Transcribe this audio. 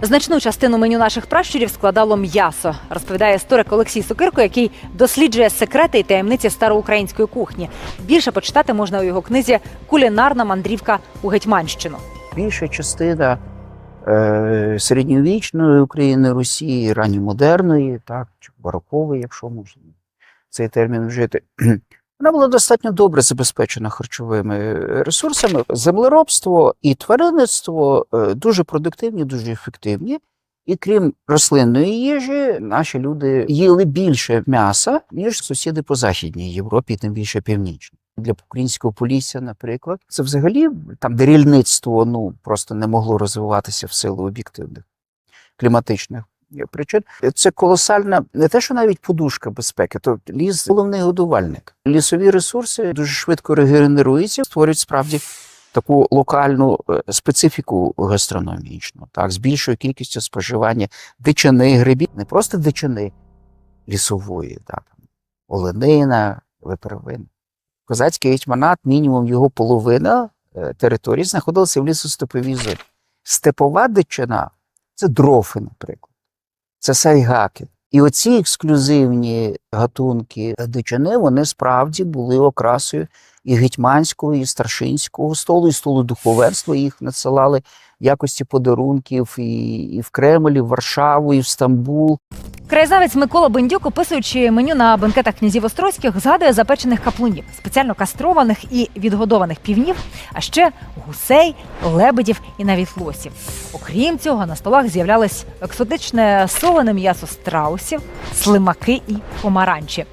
Значну частину меню наших пращурів складало м'ясо, розповідає історик Олексій Сокирко, який досліджує секрети і таємниці староукраїнської кухні. Більше почитати можна у його книзі Кулінарна мандрівка у Гетьманщину. більша частина е, середньовічної України, Росії, ранньомодерної, так, чи барокової, якщо можна цей термін вжити, вона була достатньо добре забезпечена харчовими ресурсами. Землеробство і тваринництво е, дуже продуктивні, дуже ефективні. І крім рослинної їжі, наші люди їли більше м'яса, ніж сусіди по Західній Європі, тим більше північній. Для українського полісся, наприклад, це взагалі там, де ну просто не могло розвиватися в силу об'єктивних кліматичних причин. Це колосальна, не те, що навіть подушка безпеки, то ліс головний годувальник. Лісові ресурси дуже швидко регенеруються, створюють справді таку локальну е, специфіку гастрономічну, так, з більшою кількістю споживання дичини, грибів, не просто дичини лісової, так, оленина, випервина. Козацький гетьманат, мінімум його половина е, території знаходилася в лісостеповій зоні. Степова дичина це дрофи, наприклад, це сайгаки. І оці ексклюзивні гатунки дичини, вони справді були окрасою і гетьманського, і старшинського столу, і столу духовенства. Їх надсилали в якості подарунків і, і в Кремль, і в Варшаву, і в Стамбул. Краєзнавець Микола Бендюк, описуючи меню на бенкетах князів Острозьких, згадує запечених каплунів, спеціально кастрованих і відгодованих півнів, а ще гусей, лебедів і навіть лосів. Окрім цього, на столах з'являлось екзотичне солене м'ясо страусів, слимаки і помаранчі.